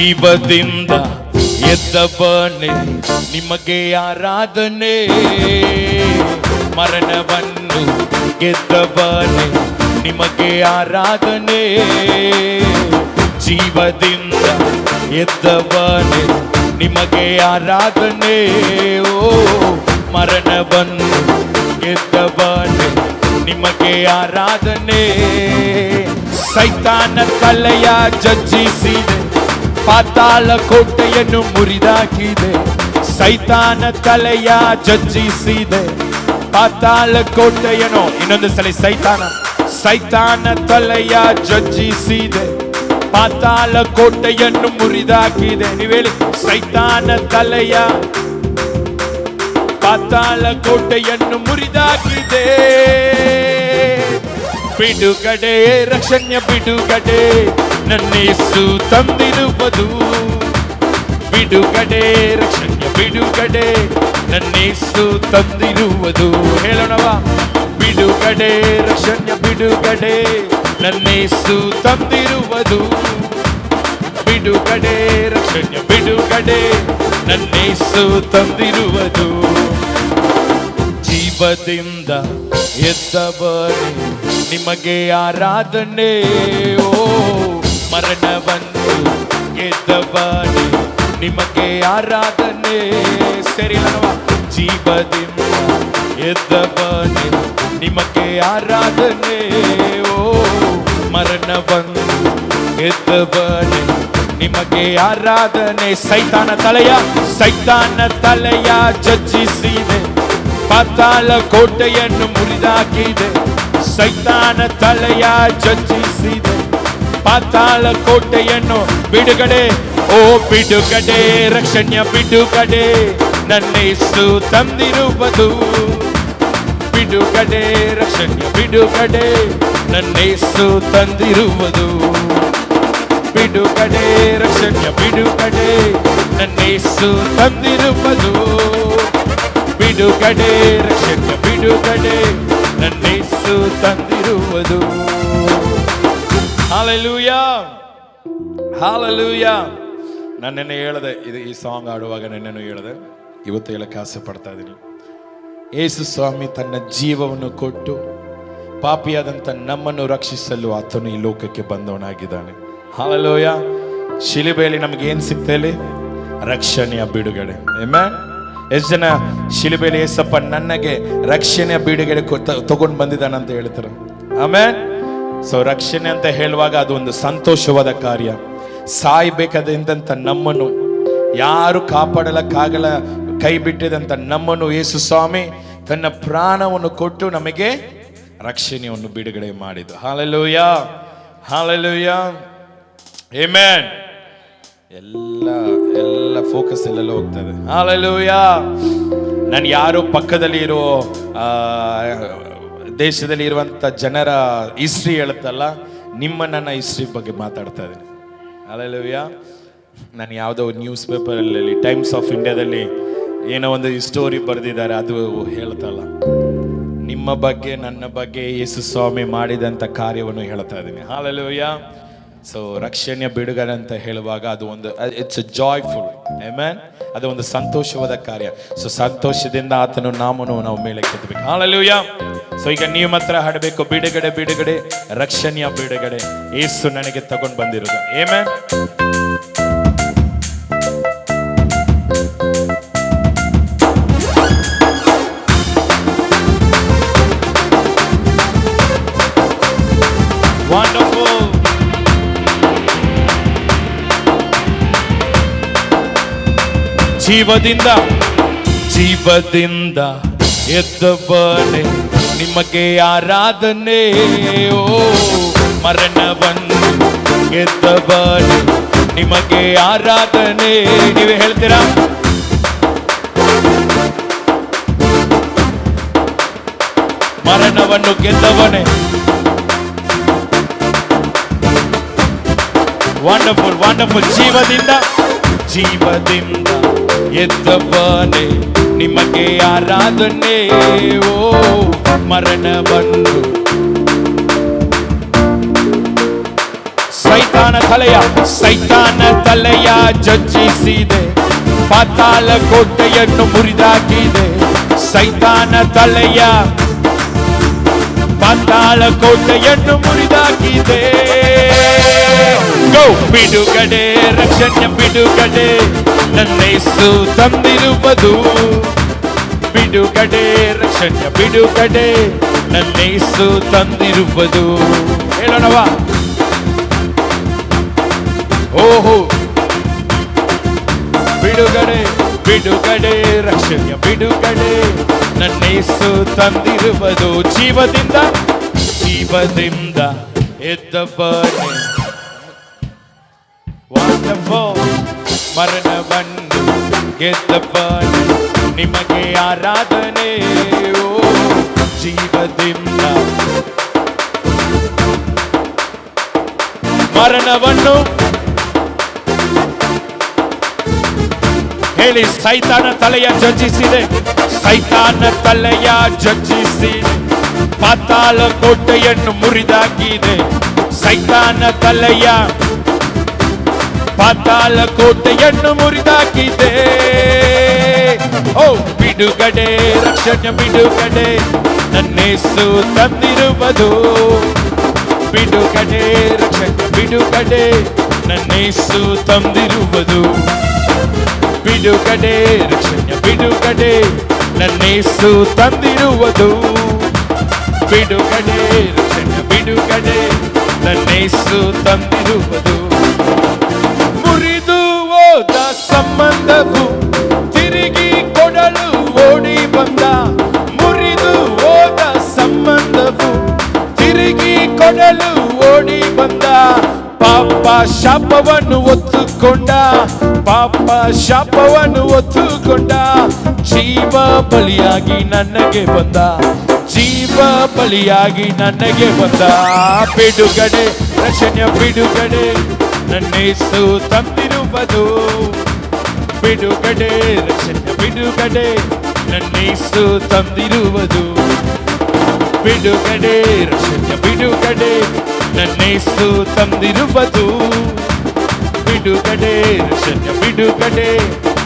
ಜೀವದಿಂದ ಎದ್ದವನೇ, ನಿಮಗೆ ಆರಾಧನೆ. ಮರಣವನ್ನು ಗೆದ್ದವನೇ, ನಿಮಗೆ ಆರಾಧನೆ. ಜೀವದಿಂದ ಎದ್ದವನೇ, ನಿಮಗೆ ಆರಾಧನೆ. ಓ, ಮರಣವನ್ನು ಗೆದ್ದವನೇ, ನಿಮಗೆ ಆರಾಧನೆ. ಸೈತಾನ ಕಲೆಯ ಜಜ್ಜಿಸಿದೆ. ಪಾತಾಳ ಕೋಟೆಯನ್ನು ಮುರಿದಾಕಿದೆ ಸೈತಾನ ತಲೆಯ ಜಜ್ಜಿಸಿದೆ ಪಾತಾಳ ಕೋಟೆಯನ್ನು ಇನ್ನೊಂದು ಸಲ ಸೈತಾನ ಸೈತಾನ ತಲೆಯ ಜಜ್ಜಿಸಿದೆ ಪಾತಾಳ ಕೋಟೆಯನ್ನು ಮುರಿದಾಕಿದೆ ನೀವು ಹೇಳಿ ಸೈತಾನ ತಲೆಯ ಪಾತಾಳ ಕೋಟೆಯನ್ನು ಮುರಿದಾಕಿದೆ ಬಿಡುಗಡೆ, ರಕ್ಷಣ್ಯ ಬಿಡುಗಡೆ, ನನ್ನೇಸು ತಂದಿರುವುದು. ಬಿಡುಗಡೆ, ರಕ್ಷಣ್ಯ ಬಿಡುಗಡೆ, ನನ್ನೇಸು ತಂದಿರುವುದು. ಹೇಳೋಣವ ಬಿಡುಗಡೆ, ರಕ್ಷಣ್ಯ ಬಿಡುಗಡೆ, ನನ್ನೇಸು ತಂದಿರುವುದು. ಬಿಡುಗಡೆ, ರಕ್ಷಣ್ಯ ಬಿಡುಗಡೆ, ನನ್ನೇಸು ತಂದಿರುವುದು. ಜೀವದಿಂದ ಎದ್ದವನೇ ನಿಮಗೆ ಆರಾಧನೆ. ಓ, ಮರಣವನ್ನು ಗೆದ್ದವನೇ, ನಿಮಗೆ ಆರಾಧನೆ. ಸರಿಲನವ ಜೀವದಿಂದ ಎದ್ದವನೇ, ನಿಮಗೆ ಆರಾಧನೆ. ಓ, ಮರಣವನ್ನು ಗೆದ್ದವನೇ, ನಿಮಗೆ ಆರಾಧನೆ. ಸೈತಾನ ತಲೆಯ ಸೈತಾನ ತಲೆಯ ಜಜ್ಜಿಸಿದೆ. ಪಾತಾಳ ಕೋಟೆಯನ್ನು ಮುರಿದಾಕಿದೆ. ಸೈತಾನ ತಲೆಯ ಜಜ್ಜಿಸಿದೆ ಪಾತಾಳ ಕೋಟೆಯನ್ನು ಬಿಡುಗಡೆ. ಓ ಬಿಡುಗಡೆ, ರಕ್ಷಣ್ಯ ಬಿಡುಗಡೆ ನನ್ನ ಇಸು ತಂದಿರುವುದು. ಬಿಡುಗಡೆ, ರಕ್ಷಣ್ಯ ಬಿಡುಗಡೆ ನನ್ನ ಇಸು ತಂದಿರುವುದು. ಬಿಡುಗಡೆ, ರಕ್ಷಣ್ಯ ಬಿಡುಗಡೆ ನನ್ನ ಇಸು ತಂದಿರುವುದು. ಬಿಡುಗಡೆ, ರಕ್ಷಣ್ಯ ಬಿಡುಗಡೆ ನನ್ನ ಇಸು ತಂದಿರುವುದು. ಹಾಲೆಲೂಯ ಹಾಲೆಲೂಯ ನನ್ನನ್ನು ಹೇಳಿದೆ, ಇದು ಈ ಸಾಂಗ್ ಆಡುವಾಗ ನನ್ನನ್ನು ಹೇಳಿದೆ. ಇವತ್ತು ಹೇಳಕ್ಕೆ ಆಸೆ ಪಡ್ತಾ ಇದ್ದೀನಿ. ಯೇಸು ಸ್ವಾಮಿ ತನ್ನ ಜೀವವನ್ನು ಕೊಟ್ಟು ಪಾಪಿಯಾದಂಥ ನಮ್ಮನ್ನು ರಕ್ಷಿಸಲು ಆತನು ಈ ಲೋಕಕ್ಕೆ ಬಂದವನಾಗಿದ್ದಾನೆ. ಹಾಲೆಲೂಯ ಶಿಲಿಬೆಯಲ್ಲಿ ನಮಗೇನು ಸಿಗ್ತಾ ಇಲ್ಲಿ ರಕ್ಷಣೆಯ ಬಿಡುಗಡೆ. ಆಮೆನ್ ಎಷ್ಟು ಜನ ಶಿಲುಬೆಲಿ ಏಸಪ್ಪ ನನಗೆ ರಕ್ಷಣೆಯ ಬೀಡಿಗೆ ತಗೊಂಡು ಬಂದಿದ್ದಾನೆ ಅಂತ ಹೇಳ್ತಾರೆ. ಆಮೇಲೆ ಸೊ ರಕ್ಷಣೆ ಅಂತ ಹೇಳುವಾಗ ಅದು ಒಂದು ಸಂತೋಷವಾದ ಕಾರ್ಯ. ಸಾಯ್ಬೇಕಾದಂತ ನಮ್ಮನ್ನು ಯಾರು ಕಾಪಾಡಲಕ್ಕಾಗಲ ಕೈ ಬಿಟ್ಟಿದಂತ ನಮ್ಮನ್ನು ಯೇಸು ಸ್ವಾಮಿ ತನ್ನ ಪ್ರಾಣವನ್ನು ಕೊಟ್ಟು ನಮಗೆ ರಕ್ಷಣೆಯನ್ನು ಬಿಡುಗಡೆ ಮಾಡಿದ್ದು ಹಾಲೆಲೂಯ! ಹಾಲೆಲೂಯ! Amen. ಎಲ್ಲ ಎಲ್ಲ ಫೋಕಸ್ ಎಲ್ಲೆಲ್ಲ ಹೋಗ್ತದೆ. ಹಾಲೆಲೂಯ ನಾನು ಯಾರು ಪಕ್ಕದಲ್ಲಿ ಇರೋ ದೇಶದಲ್ಲಿ ಇರುವಂಥ ಜನರ ಹಿಸ್ಟ್ರಿ ಹೇಳುತ್ತಲ್ಲ, ನಿಮ್ಮ ನನ್ನ ಹಿಸ್ಟ್ರಿ ಬಗ್ಗೆ ಮಾತಾಡ್ತಾ ಇದ್ದೀನಿ. ಹಾಲೆಲೂಯ ನಾನು ಯಾವುದೋ ನ್ಯೂಸ್ ಪೇಪರಲ್ಲಿ ಟೈಮ್ಸ್ ಆಫ್ ಇಂಡಿಯಾದಲ್ಲಿ ಏನೋ ಒಂದು ಸ್ಟೋರಿ ಬರೆದಿದ್ದಾರೆ, ಅದು ಹೇಳ್ತಲ್ಲ. ನಿಮ್ಮ ಬಗ್ಗೆ, ನನ್ನ ಬಗ್ಗೆ ಯೇಸು ಸ್ವಾಮಿ ಮಾಡಿದಂಥ ಕಾರ್ಯವನ್ನು ಹೇಳ್ತಾ ಇದ್ದೀನಿ. ಹಾಲೆಲೂಯ ಸೊ ರಕ್ಷಣೆಯ ಬಿಡುಗಡೆ ಅಂತ ಹೇಳುವಾಗ ಅದು ಒಂದು ಇಟ್ಸ್ ಜಾಯ್ಫುಲ್ ಮ್ಯಾನ್ ಅದು ಒಂದು ಸಂತೋಷವಾದ ಕಾರ್ಯ. ಸೊ ಸಂತೋಷದಿಂದ ಆತನು ನಾಮನು ನಾವು ಮೇಲೆ ಕೆತ್ತಬೇಕು. ಯಾ ಸೊ ಈಗ ನೀವು ಮಾತ್ರ ಹಾಡಬೇಕು. ಬಿಡುಗಡೆ ಬಿಡುಗಡೆ, ರಕ್ಷಣೆಯ ಬಿಡುಗಡೆ. ಏಸು ನನಗೆ ತಗೊಂಡು ಬಂದಿರೋದು. ಏಮ್ಯಾನ್ ಜೀವದಿಂದ ಜೀವದಿಂದ ಎದ್ದವನೇ. ನಿಮಗೆ ಆರಾಧನೆ, ಓ, ಮರಣವನ್ನು ಎದ್ದವನೆ. ನಿಮಗೆ ಆರಾಧನೆ. ನೀವೇ ಹೇಳ್ತೀರಾ? ಮರಣವನ್ನು ಗೆದ್ದವನೇ. ವಂಡರ್ಫುಲ್ ವಂಡರ್ಫುಲ್ ಜೀವದಿಂದ ಜೀವದಿಂದ ಎದ್ದವನೇ, ನಿಮಗೆ ಆರಾಧನೆ. ಓ ಮರಣವನ್ನು ಸೈತಾನ ತಲೆಯ ಸೈತಾನ ತಲೆಯ ಜಜ್ಜಿಸಿದೆ. ಪಾತಾಳ ಕೋಟೆಯನ್ನು ಮುರಿದಾಕಿದೆ. ಸೈತಾನ ತಲೆಯ ಪಾತಾಳ ಕೋಟೆಯನ್ನು ಮುರಿದಾಕಿದೆ. ಗೋ, ಬಿಡುಗಡೆ ರಕ್ಷಣೆ ಬಿಡುಗಡೆ. ನನ್ನೇಸು ತಂದಿರುವುದು. ಬಿಡುಗಡೆ, ರಕ್ಷಣೆ, ಬಿಡುಗಡೆ ನನ್ನೇಸು ತಂದಿರುವುದು. ಹೇಳೋಣವಾ ಓಹೋ. ಬಿಡುಗಡೆ ಬಿಡುಗಡೆ ರಕ್ಷಣೆಯ ಬಿಡುಗಡೆ ನನ್ನೇಸು ತಂದಿರುವುದು. ಜೀವದಿಂದ ಜೀವದಿಂದ ಎದ್ದವನೇ. ವಂಡರ್ಫುಲ್ ಮರಣವನ್ನು ಗೆದ್ದವನೇ ನಿಮಗೆ ಆರಾಧನೆ ಓ ಜೀವದಿಂದ ಮರಣವನ್ನು ಹೇಳಿ ಸೈತಾನ ತಲೆಯ ಜಜ್ಜಿಸಿದೆ ಸೈತಾನ ತಲೆಯ ಜಜ್ಜಿಸಿದೆ ಪಾತಾಳ ಕೋಟೆಯನ್ನು ಮುರಿದಾಕಿದೆ ಸೈತಾನ ತಲೆಯ ಪಾತಾಳ ಕೋಟೆಯನ್ನು ಮುರಿದಾಕಿದೆ ಓ ಬಿಡುಗಡೆ ರಕ್ಷಣೆ ಬಿಡುಗಡೆ ನನ್ನೇಸು ತಂದಿರುವುದು ಬಿಡುಗಡೆ ರಕ್ಷಣೆ ಬಿಡುಗಡೆ ನನ್ನೇಸು ತಂದಿರುವುದು ಬಿಡುಗಡೆ ರಕ್ಷಣೆ ಬಿಡುಗಡೆ ನನ್ನೇಸು ತಂದಿರುವುದು ಬಿಡುಗಡೆ ರಕ್ಷಣೆ ಬಿಡುಗಡೆ ನನ್ನೇಸು ತಂದಿರುವುದು ಸಂಬಂಧವು ತಿರುಗಿ ಕೊಡಲು ಓಡಿ ಬಂದ, ಮುರಿದು ಹೋದ ಸಂಬಂಧವು ತಿರುಗಿ ಕೊಡಲು ಓಡಿ ಬಂದ. ಪಾಪ ಶಾಪವನ್ನು ಒತ್ತುಕೊಂಡ ಪಾಪ ಶಾಪವನ್ನು ಒತ್ತುಕೊಂಡ ಜೀವ ಬಲಿಯಾಗಿ ನನಗೆ ಬಂದ, ಜೀವ ಬಲಿಯಾಗಿ ನನಗೆ ಬಂದ. ಬಿಡುಗಡೆ ರಕ್ಷಣೆಯ ಬಿಡುಗಡೆ ನನ್ನೇಸು ತಂದಿರುವುದು. ಬಿಡುಗಡೆ, ರಕ್ಷಣೆ ಬಿಡುಗಡೆ ನನ್ನೇಸು ತಂದಿರುವುದು. ಬಿಡುಗಡೆ, ರಕ್ಷಣೆ ಬಿಡುಗಡೆ ನನ್ನೇಸು ತಂದಿರುವುದು. ಬಿಡುಗಡೆ, ರಕ್ಷಣೆ ಬಿಡುಗಡೆ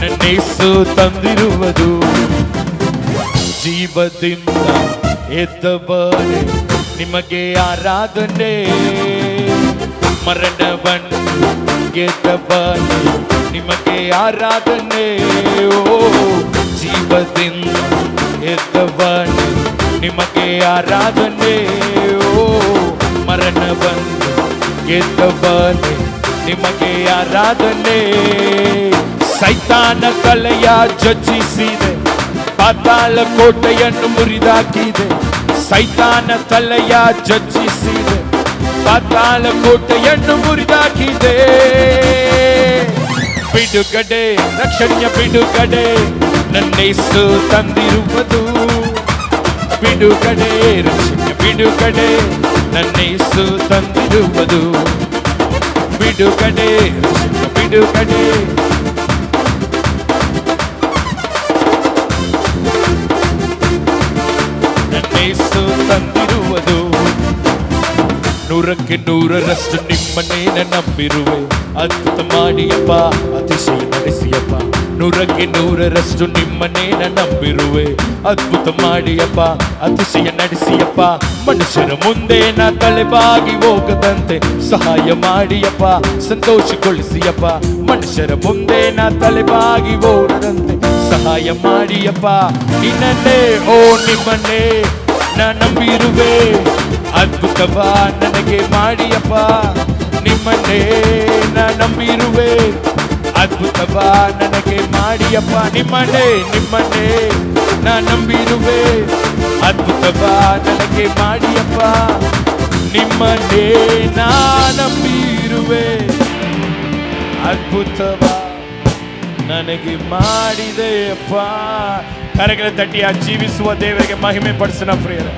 ನನ್ನೇಸು ತಂದಿರುವುದು. ಜೀವದಿಂದ ಎದ್ದವನೇ, ನಿಮಗೆ ಆರಾಧನೆ. ಮರಣವನ್ನು ಗೆದ್ದವನೇ ನಿಮಗೆ ಆರಾಧನೆ. ಓ ಜೀವದಿಂದ ಎದ್ದವನೇ. ನಿಮಗೆ ಆರಾಧನೆ. ಓ, ಮರಣವನ್ನು ಗೆದ್ದವನೇ ನಿಮಗೆ ಆರಾಧನೆ. ಸೈತಾನ ತಲೆಯ ಜಜ್ಜಿಸಿದೆ ಪಾತಾಳ ಕೋಟೆಯನ್ನು ಮುರಿದಾಕಿದೆ. ಸೈತಾನ ತಲೆಯ ಜಜ್ಜಿಸಿದೆ. ಪಾತಾಳ ಕೋಟೆಯನ್ನು ಮುರಿದಾಕಿದೆ. ಬಿಡುಗಡೆ ರಕ್ಷಣೆಯ ಬಿಡುಗಡೆ ನನ್ನೇಸು ತಂದಿರುವುದು ಬಿಡುಗಡೆ ರಕ್ಷಣೆಯ ಬಿಡುಗಡೆ ನನ್ನೇಸು ತಂದಿರುವುದು ಬಿಡುಗಡೆ ರಕ್ಷಣೆಯ ಬಿಡುಗಡೆ ನನ್ನೇಸು ತಂದಿರುವುದು ನೂರಕ್ಕೆ ನೂರರಷ್ಟು ನಿಮ್ಮನೇನ ನಂಬಿರುವೆ. ಅದ್ಭುತ ಮಾಡಿಯಪ್ಪ, ಅತಿಶಯ ನಡೆಸಿಯಪ್ಪ. ನೂರಕ್ಕೆ ನೂರರಷ್ಟು ನಿಮ್ಮನೇನ ನಂಬಿರುವೆ. ಅದ್ಭುತ ಮಾಡಿಯಪ್ಪ, ಅತಿಶಯ ನಡೆಸಿಯಪ್ಪ. ಮನುಷ್ಯರ ಮುಂದೆ ನಾ ತಲೆಬಾಗಿ ಹೋಗದಂತೆ ಸಹಾಯ ಮಾಡಿಯಪ್ಪ, ಸಂತೋಷಗೊಳಿಸಿಯಪ್ಪ. ಮನುಷ್ಯರ ಮುಂದೆ ನಾ ತಲೆಬಾಗಿ ಹೋಗದಂತೆ ಸಹಾಯ ಮಾಡಿಯಪ್ಪ. ನಿನ್ನನ್ನೇ, ಓ ನಿಮ್ಮನ್ನೇ ನಂಬಿರುವೆ. ಅದ್ಭುತವ ನನಗೆ ಮಾಡಿಯಪ್ಪ, ನಿಮ್ಮನ್ನೇ ನಂಬಿರುವೆ. ಅದ್ಭುತವ ನನಗೆ ಮಾಡಿಯಪ್ಪ, ನಿಮ್ಮನ್ನೇ ನಿಮ್ಮನ್ನೇ ನಾ ನಂಬಿರುವೆ. ಅದ್ಭುತವ ನನಗೆ ಮಾಡಿಯಪ್ಪ, ನಿಮ್ಮನ್ನೇ ನಾ ನಂಬಿರುವೆ. ಅದ್ಭುತವ ನನಗೆ ಮಾಡಿದೆಯಪ್ಪ. ಕರೆಗಳ ತಟ್ಟಿಯ ಜೀವಿಸುವ ದೇವರಿಗೆ ಮಹಿಮೆ ಪಡಿಸಿನ ಪ್ರಿಯರೇ.